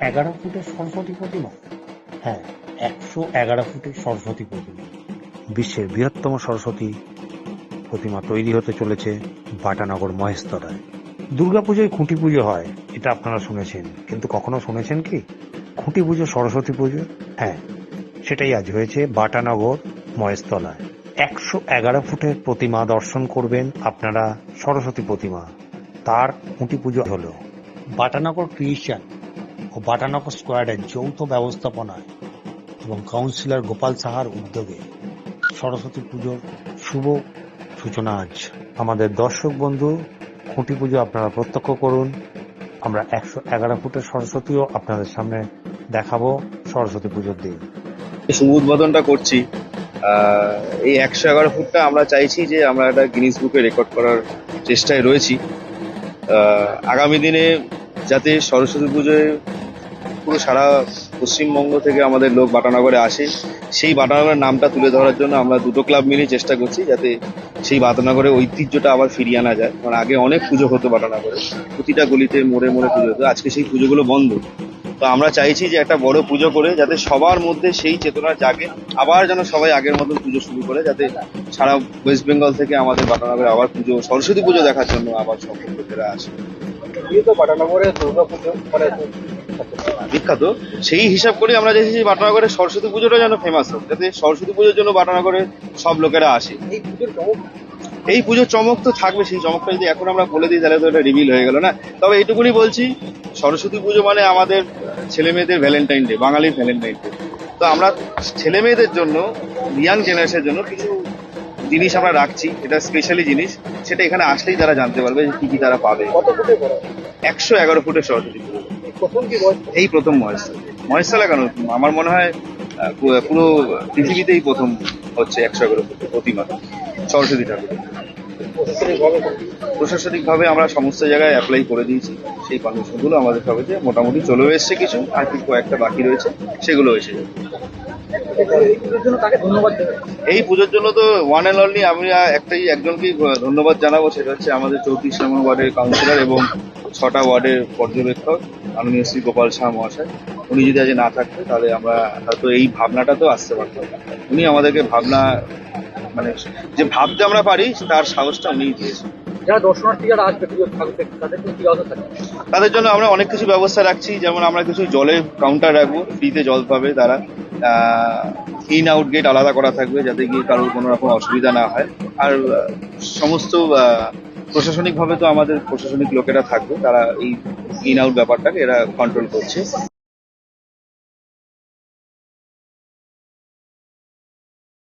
এগারো ফুটের সরস্বতী প্রতিমা? হ্যাঁ একশো এগারো ফুটের সরস্বতী প্রতিমা। বিশ্বের বৃহত্তম সরস্বতী প্রতিমা তৈরি হতে চলেছে বাটানগর মহেশতলায়। দুর্গাপুজোয় খুঁটি পুজো হয় এটা আপনারা শুনেছেন। কিন্তু কখনো শুনেছেন কি? খুঁটি পুজো সরস্বতী পুজো? হ্যাঁ সেটাই আজ হয়েছে বাটানগর মহেশতলায়। একশো এগারো ফুটের প্রতিমা দর্শন করবেন আপনারা সরস্বতী প্রতিমা। তার খুঁটি পুজো হলো। বাটানগর ক্রিয়েশন। ও বাটানগর স্কোয়ারের যৌথ ব্যবস্থাপনায় এবং কাউন্সিলর গোপাল সাহার উদ্যোগে সরস্বতী পুজোর শুভ সূচনা আজ। আমাদের দর্শক বন্ধু, খুঁটি পুজো আপনারা প্রত্যক্ষ করুন। আমরা একশো এগারো ফুটের সরস্বতীও আপনাদের সামনে দেখাবো সরস্বতী পুজোর দিন। শুভ উদ্বোধনটা করছি। এই একশো এগারো ফুটটা আমরা চাইছি যে আমরা একটা গিনিস বুকে রেকর্ড করার চেষ্টায় রয়েছি। আগামী দিনে যাতে সরস্বতী পুজোয় পুরো সারা পশ্চিমবঙ্গ থেকে আমাদের লোক বাটানগরে আসে। সেই বাটানগরের নামটা তুলে ধরার জন্য আমরা দুটো ক্লাব মিলে চেষ্টা করছি যাতে সেই বাটানগরের ঐতিহ্যটা আবার ফিরিয়ে আনা যায়। কারণ আগে অনেক পুজো হতো বাটানগরে। প্রতিটা গলিতে মোড়ে মোড়ে পুজো হতো। আজকে সেই পুজোগুলো বন্ধ। তো আমরা চাইছি যে একটা বড় পুজো করে যাতে সবার মধ্যে সেই চেতনা জাগে। আবার যেন সবাই আগের মতন পুজো শুরু করে, যাতে সারা ওয়েস্ট বেঙ্গল থেকে আমাদের বাটানগরে আবার পুজো, সরস্বতী পুজো দেখার জন্য আবার সব লোকেরা আসে। তো বাটানগরে দুর্গা পুজো মানে বিখ্যাত। সেই হিসাব করে আমরা যে বাটানগরের সরস্বতী পুজোটা যেন ফেমাস হোক যাতে সরস্বতী পুজোর জন্য বাটানগরে সব লোকেরা আসে। এই পুজোর চমক? এই পুজোর চমক তো থাকবে সেই চমকটা যদি এখন আমরা বলে দিই তাহলে তো এটা রিভিল হয়ে গেল না। তবে এইটুকুনি বলছি সরস্বতী পুজো মানে আমাদের ছেলে মেয়েদের ভ্যালেন্টাইন ডে বাঙালির ভ্যালেন্টাইন ডে তো আমরা ছেলে মেয়েদের জন্য ইয়াং জেনারেশনের জন্য কিছু জিনিস আমরা রাখছি এটা স্পেশালি জিনিস সেটা এখানে আসলেই তারা জানতে পারবে যে কি কি তারা পাবে। কত ফুটে একশো এগারো ফুটের সরস্বতী পুজো। এই প্রথম মহেশতলা মহেশতলা কেন? আমার মনে হয় পুরো পৃথিবীতেই প্রথম হচ্ছে একশো এগারো প্রতিমা, সরস্বতী ঠাকুর। প্রশাসনিক ভাবে প্রশাসনিকভাবে আমরা সমস্ত জায়গায় অ্যাপ্লাই করে দিয়েছি। সেই পারমিশনগুলো আমাদের কাগজে মোটামুটি চলেও এসছে কিছু, আর কি কয়েকটা বাকি রয়েছে, সেগুলো এসে যাবে। এই পুজোর জন্য তো ওয়ান অ্যান্ড অনলি আমি একটাই, একজনকেই ধন্যবাদ জানাব, সেটা হচ্ছে আমাদের চৌত্রিশ নম্বর ওয়ার্ডের কাউন্সিলর এবং ছটা ওয়ার্ডের পর্যবেক্ষক মাননীয় শ্রী গোপাল শাহ মহাশয়। উনি যদি আজ না থাকতো তাহলে আমরা হয়তো এই ভাবনাটা তো আসতে পারতাম। উনি আমাদেরকে ভাবনা মানে যে ভাবতে আমরা পারি তার সাহসটা উনি দিয়েছেন। যারা দর্শনার্থী যারা আসবে থাকবে তাদের জন্য আমরা অনেক কিছু ব্যবস্থা রাখছি। যেমন আমরা কিছু জলের কাউন্টার রাখব ফ্রিতে জল পাবে তারা। ইন আউট গেট আলাদা করা থাকবে যাতে গিয়ে কারোর কোনো রকম অসুবিধা না হয়। আর সমস্ত প্রশাসনিকভাবে তো আমাদের প্রশাসনিক লোকেরা থাকবে তারা এই ইন আউট ব্যাপারটাকে এরা কন্ট্রোল করছে।